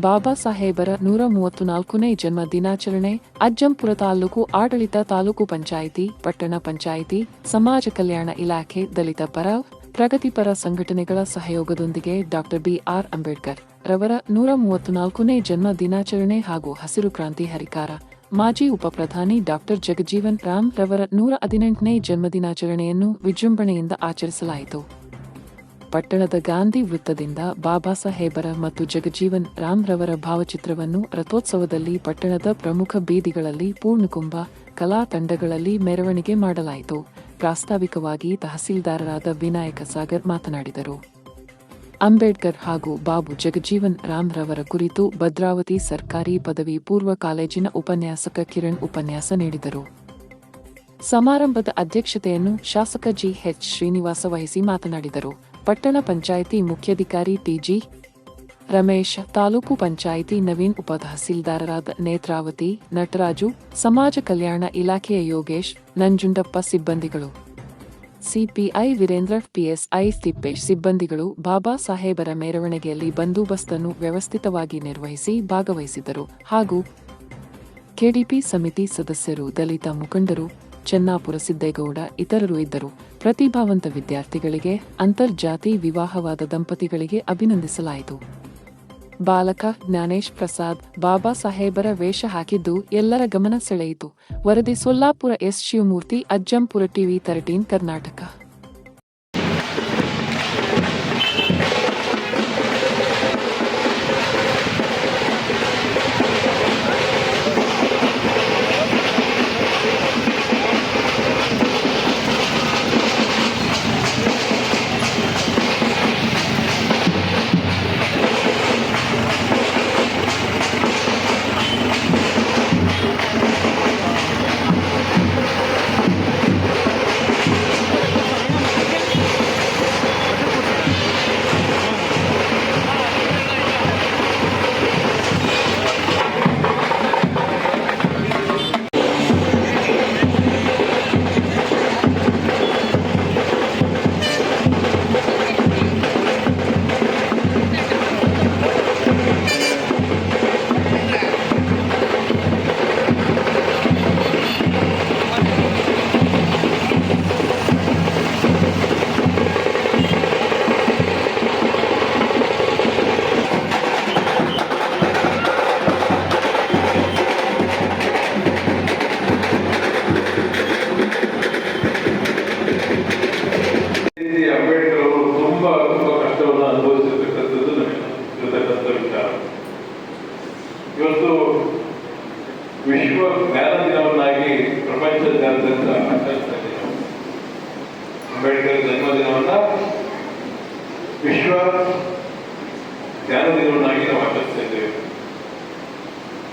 ಬಾಬಾ ಸಾಹೇಬರ ನೂರ ಮೂವತ್ತು ನಾಲ್ಕನೇ ಜನ್ಮ ದಿನಾಚರಣೆ, ಅಜ್ಜಂಪುರ ತಾಲೂಕು ಆಡಳಿತ ತಾಲೂಕು ಪಂಚಾಯಿತಿ, ಪಟ್ಟಣ ಪಂಚಾಯಿತಿ, ಸಮಾಜ ಕಲ್ಯಾಣ ಇಲಾಖೆ, ದಲಿತ ಪರ ಪ್ರಗತಿಪರ ಸಂಘಟನೆಗಳ ಸಹಯೋಗದೊಂದಿಗೆ ಡಾಕ್ಟರ್ ಬಿಆರ್ ಅಂಬೇಡ್ಕರ್ ರವರ ನೂರ ಮೂವತ್ತು ನಾಲ್ಕನೇ ಜನ್ಮ ದಿನಾಚರಣೆ ಹಾಗೂ ಹಸಿರು ಕ್ರಾಂತಿ ಹರಿಕಾರ. ಮಾಜಿ ಉಪಪ್ರಧಾನಿ ಡಾಕ್ಟರ್ ಜಗಜೀವನ್ ರಾಮ್ ರವರ ನೂರ ಹದಿನೆಂಟನೇ ಜನ್ಮದಿನಾಚರಣೆಯನ್ನು ವಿಜೃಂಭಣೆಯಿಂದ ಆಚರಿಸಲಾಯಿತು. ಪಟ್ಟಣದ ಗಾಂಧಿ ವೃತ್ತದಿಂದ ಬಾಬಾ ಸಾಹೇಬರ ಮತ್ತು ಜಗಜೀವನ್ ರಾಮ್ರವರ ಭಾವಚಿತ್ರವನ್ನು ರಥೋತ್ಸವದಲ್ಲಿ ಪಟ್ಟಣದ ಪ್ರಮುಖ ಬೀದಿಗಳಲ್ಲಿ ಪೂರ್ಣಕುಂಭ, ಕಲಾ ತಂಡಗಳಲ್ಲಿ ಮೆರವಣಿಗೆ ಮಾಡಲಾಯಿತು. ಪ್ರಾಸ್ತಾವಿಕವಾಗಿ ತಹಸೀಲ್ದಾರರಾದ ವಿನಾಯಕ ಸಾಗರ್ ಮಾತನಾಡಿದರು. ಅಂಬೇಡ್ಕರ್ ಹಾಗೂ ಬಾಬು ಜಗಜೀವನ್ ರಾಮ್ರವರ ಕುರಿತು ಭದ್ರಾವತಿ ಸರ್ಕಾರಿ ಪದವಿ ಪೂರ್ವ ಕಾಲೇಜಿನ ಉಪನ್ಯಾಸಕ ಕಿರಣ್ ಉಪನ್ಯಾಸ ನೀಡಿದರು. ಸಮಾರಂಭದ ಅಧ್ಯಕ್ಷತೆಯನ್ನು ಶಾಸಕ ಜಿ ಎಚ್ ಶ್ರೀನಿವಾಸ ವಹಿಸಿ ಮಾತನಾಡಿದರು. ಪಟ್ಟಣ ಪಂಚಾಯಿತಿ ಮುಖ್ಯಾಧಿಕಾರಿ ಟಿಜಿ ರಮೇಶ್, ತಾಲೂಕು ಪಂಚಾಯಿತಿ ನವೀನ್ ಉಪತಹಸೀಲ್ದಾರರಾದ ನೇತ್ರಾವತಿ, ನಟರಾಜು, ಸಮಾಜ ಕಲ್ಯಾಣ ಇಲಾಖೆಯ ಯೋಗೇಶ್, ನಂಜುಂಡಪ್ಪ ಸಿಬ್ಬಂದಿಗಳು. ಸಿಪಿಐ ವೀರೇಂದ್ರ, ಪಿಎಸ್ಐ ತಿಪ್ಪೇಶ್ ಸಿಬ್ಬಂದಿಗಳು, ಬಾಬಾ ಸಾಹೇಬರ ಮೆರವಣಿಗೆಯಲ್ಲಿ ಬಂದೋಬಸ್ತನ್ನು ವ್ಯವಸ್ಥಿತವಾಗಿ ನಿರ್ವಹಿಸಿ ಭಾಗವಹಿಸಿದರು ಹಾಗೂ ಕೆಡಿಪಿ ಸಮಿತಿ ಸದಸ್ಯರು, ದಲಿತ ಮುಖಂಡರು, ಚೆನ್ನಾಪುರ ಸಿದ್ದೇಗೌಡ ಇತರರು ಇದ್ದರು. ಪ್ರತಿಭಾವಂತ ವಿದ್ಯಾರ್ಥಿಗಳಿಗೆ ಅಂತರ್ಜಾತಿ ವಿವಾಹವಾದ ದಂಪತಿಗಳಿಗೆ ಅಭಿನಂದಿಸಲಾಯಿತು. ಬಾಲಕ ಜ್ಞಾನೇಶ್ ಪ್ರಸಾದ್ ಬಾಬಾ ಸಾಹೇಬರ ವೇಷ ಹಾಕಿದ್ದು ಎಲ್ಲರ ಗಮನ ಸೆಳೆಯಿತು. ವರದಿ Solapur S Shivamurthy, Ajjampura TV thirteen Karnataka. ವಿಶ್ವ ಜ್ಞಾನ ದಿನವನ್ನಾಗಿ ಪ್ರಪಂಚದಾದ್ಯಂತ ಆಚರಿಸ್ತಾ ಇದ್ದೀವಿ ಅಂಬೇಡ್ಕರ್ ಜನ್ಮದಿನವನ್ನ ವಿಶ್ವ ಜ್ಞಾನ ದಿನವನ್ನಾಗಿ ನಾವು ಆಚರಿಸ್ತಾ ಇದ್ದೇವೆ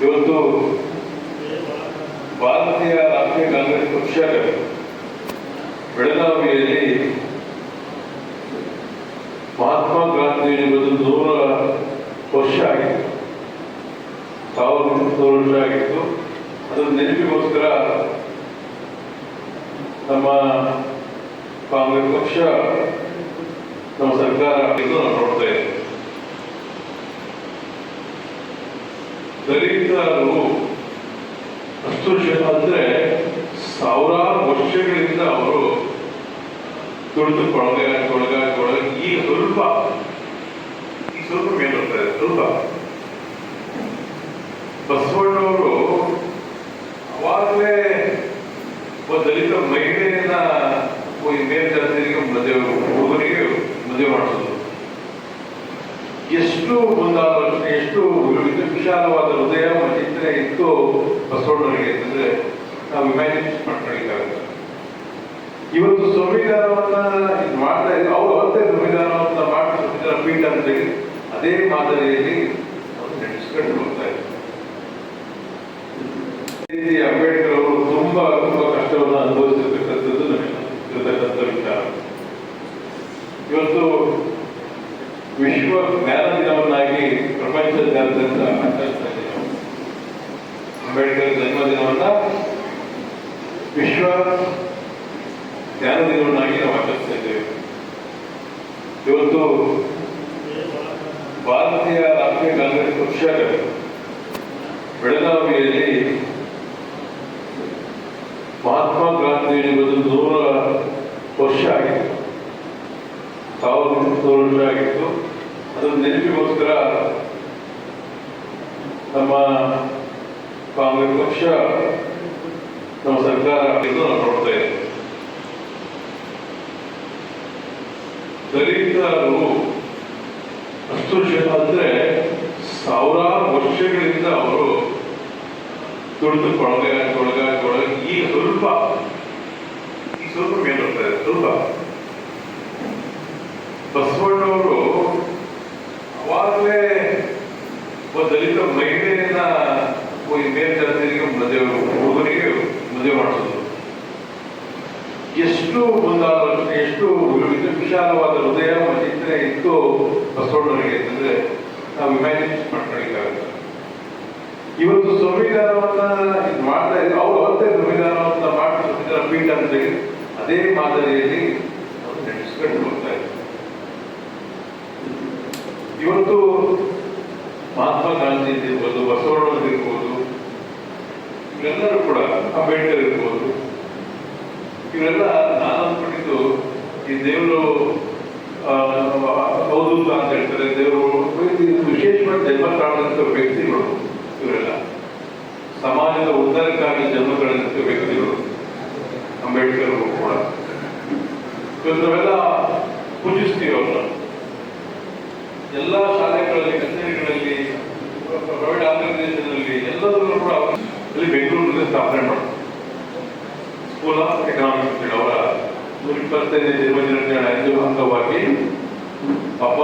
ಇವತ್ತು ಭಾರತೀಯ ರಾಷ್ಟ್ರೀಯ ಕಾಂಗ್ರೆಸ್ ಪಕ್ಷ ಬೆಳಗಾವಿಯಲ್ಲಿ ಮಹಾತ್ಮ ಗಾಂಧಿಯವರದು ನೂರ ವರ್ಷ ಆಗಿತ್ತು. ಸಾವಿರದ ನೂರು ವರ್ಷ ಆಗಿತ್ತು. ಅದರ ನೆನಪಿಗೋಸ್ಕರ ನಮ್ಮ ಕಾಂಗ್ರೆಸ್ ಪಕ್ಷ ನಮ್ಮ ಸರ್ಕಾರ ಇದು ನಾವು ನೋಡ್ತಾ ಇದ್ದೇವೆ. ದಲಿತರು ಜನ ಅಂದ್ರೆ ಸಾವಿರಾರು ವರ್ಷಗಳಿಂದ ಅವರು ತುಳಿದು ಕೊಳಗ ಕೊಳಗ ಕೊಳಗ ಈ ಸ್ವಲ್ಪ ಈ ಸ್ವಲ್ಪ ಮೇಲೆ ಸ್ವಲ್ಪ. ಬಸವಣ್ಣವರು ಅವಾಗಲೇ ಒಬ್ಬ ದಲಿತ ಮಹಿಳೆಯನ್ನ ಈ ಮೇಲ್ಜಾತಿಯರಿಗೆ ಮದುವೆ ಹುಡುಗರಿಗೆ ಮದುವೆ ಮಾಡಿಸೋದು ಎಷ್ಟು ಮುಂದಾಲೋಚನೆ ಎಷ್ಟು ವಿಶಾಲವಾದ ಹೃದಯ ಮತ್ತು ಚಿಂತನೆ ಇತ್ತು ಬಸವಣ್ಣನಿಗೆ ಅಂತಂದ್ರೆ ನಾವು ಇಮ್ಯಾಜಿನ್ ಮಾಡ್ಕೊಳ್ಳಿಕ್ಕಾಗುತ್ತೆ ಇವತ್ತು ಸಂವಿಧಾನವನ್ನ ಮಾಡ್ತಾ ಇದ್ರು, ಅವರು ಅವತ್ತೇ ಸಂವಿಧಾನವನ್ನ ಮಾಡಿ ಸಂವಿಧಾನ ಪೀಠ ಅಂತ ಹೇಳಿ. ಅದೇ ಮಾದರಿಯಲ್ಲಿ ನಡೆಸ್ಕೊಂಡು ಹೋಗ್ತಾ ಇದ್ರು. ಅಂಬೇಡ್ಕರ್ ಅವರು ತುಂಬಾ ತುಂಬಾ ಕಷ್ಟವನ್ನು ಅನುಭವಿಸಿರ್ತಕ್ಕಂಥದ್ದು ನಮಗೆ ಇರತಕ್ಕಂಥ ವಿಚಾರ. ಇವತ್ತು ವಿಶ್ವ ಜ್ಞಾನ ದಿನವನ್ನಾಗಿ ಪ್ರಪಂಚದಾದ್ಯಂತ ಆಚರಿಸ್ತಾ ಇದ್ದೀವಿ. ಅಂಬೇಡ್ಕರ್ ಜನ್ಮದಿನವನ್ನ ವಿಶ್ವ ಜ್ಞಾನ ದಿನವನ್ನಾಗಿ ನಾವು ಆಚರಿಸ್ತಾ ಇದ್ದೇವೆ ಇವತ್ತು ಭಾರತೀಯ ರಾಷ್ಟ್ರೀಯ ಕಾಂಗ್ರೆಸ್ ಪಕ್ಷ ಬೆಳಗಾವಿಯಲ್ಲಿ ಮಹಾತ್ಮ ಗಾಂಧೀಜಿಯವರದ್ದು ನೂರ ವರ್ಷ ಆಗಿತ್ತು ಸಾವಿರದ ನೂರು ವರ್ಷ ಆಗಿತ್ತು ಅದರ ನೆನಪಿಗೋಸ್ಕರ ನಮ್ಮ ಕಾಂಗ್ರೆಸ್ ಪಕ್ಷ ನಮ್ಮ ಸರ್ಕಾರ ಎಂದು ನಾವು ನೋಡ್ತಾ ಇದ್ದೇವೆ ದಲಿತರು ಅಸ್ಪೃಶ್ಯ ಅಂದ್ರೆ ಸಾವಿರಾರು ವರ್ಷಗಳಿಂದ ಅವರು ತುಳಿದು ಕೊಳಗ ಕೊಳಗ ಕೊಳಗ, ಈ ಸ್ವಲ್ಪ ಈ ಸ್ವಲ್ಪ ಮೇಲೆ ಸ್ವಲ್ಪ. ಬಸವಣ್ಣವರು ಅವಾಗಲೇ ದಲಿತ ಮಹಿಳೆಯನ್ನ ಮೇಲ್ಜಾತಿಗೆ ಮದುವೆ ಹುಡುಗರಿಗೆ ಮದುವೆ ಮಾಡಿಸೋದು. ಎಷ್ಟು ಮುಂದಾಲೋಚನೆ ಎಷ್ಟು ವಿಶಾಲವಾದ ಹೃದಯ ಚಿಂತನೆ ಇತ್ತು ಬಸವಣ್ಣವರಿಗೆ ಅಂತಂದ್ರೆ ನಾವು ಇಮ್ಯಾಜಿನ್ ಮಾಡ್ಕೊಳ್ಳಿಕ್ಕಾಗಲ್ಲ. ಇವತ್ತು ಸಂವಿಧಾನವನ್ನ ಮಾಡ್ತಾ ಇದ್ರು, ಅವ್ರು ಅವತ್ತೇ ಸಂವಿಧಾನವನ್ನ ಮಾಡಿ ಪೀಠ ಅಂತ ಅದೇ ಮಾದರಿಯಲ್ಲಿ ನಡೆಸ್ಕೊಂಡು ಹೋಗ್ತಾ ಇದ್ರು. ಇವತ್ತು ಗಾಂಧಿ ಇರ್ಬೋದು ಬಸವಣ್ಣವ್ರು ಇರ್ಬೋದು ಇವರೆಲ್ಲರೂ ಕೂಡ ಅಂಬೇಡ್ಕರ್ ಇರ್ಬೋದು. ಇವರೆಲ್ಲ ನಾನು ಈ ದೇವರು ಹೌದು ಅಂತ ಹೇಳ್ತಾರೆ, ದೇವರು ವಿಶೇಷವಾಗಿ ಜನ್ಮ ತಾಳಂತ ವ್ಯಕ್ತಿಗಳು ಇವರೆಲ್ಲ. ಸಮಾಜದ ಉದ್ಧಾರಕ್ಕಾಗಿ ಜನ್ಮ ತಾಳಂತ ವ್ಯಕ್ತಿಗಳು ಅಂಬೇಡ್ಕರ್ ಕೂಡ. ಇವತ್ತು ಪೂಜಿಸ್ತೀವಿ ಅವ್ರನ್ನ. ಎಲ್ಲ ಶಾಲೆಗಳಲ್ಲಿ ಕಚೇರಿಗಳಲ್ಲಿ ಪ್ರೈವೇಟ್ ಆರ್ಗನೈಸೇಷನ್ನಲ್ಲಿ ಎಲ್ಲದರಲ್ಲೂ ಕೂಡ ಇಲ್ಲಿ ಬೆಂಗಳೂರಿನಲ್ಲಿ ಸ್ಥಾಪನೆ ಮಾಡ್ತಾರೆ. ಸ್ಕೂಲ್ ಆಫ್ ಎಕನಾಮಿಕ್ಸ್ ಅವರ ನೂರ ಇಪ್ಪತ್ತೈದನೇ ಜನ್ಮದಿನಾಚರಣೆ ಅಂಗವಾಗಿ ಪಾಪ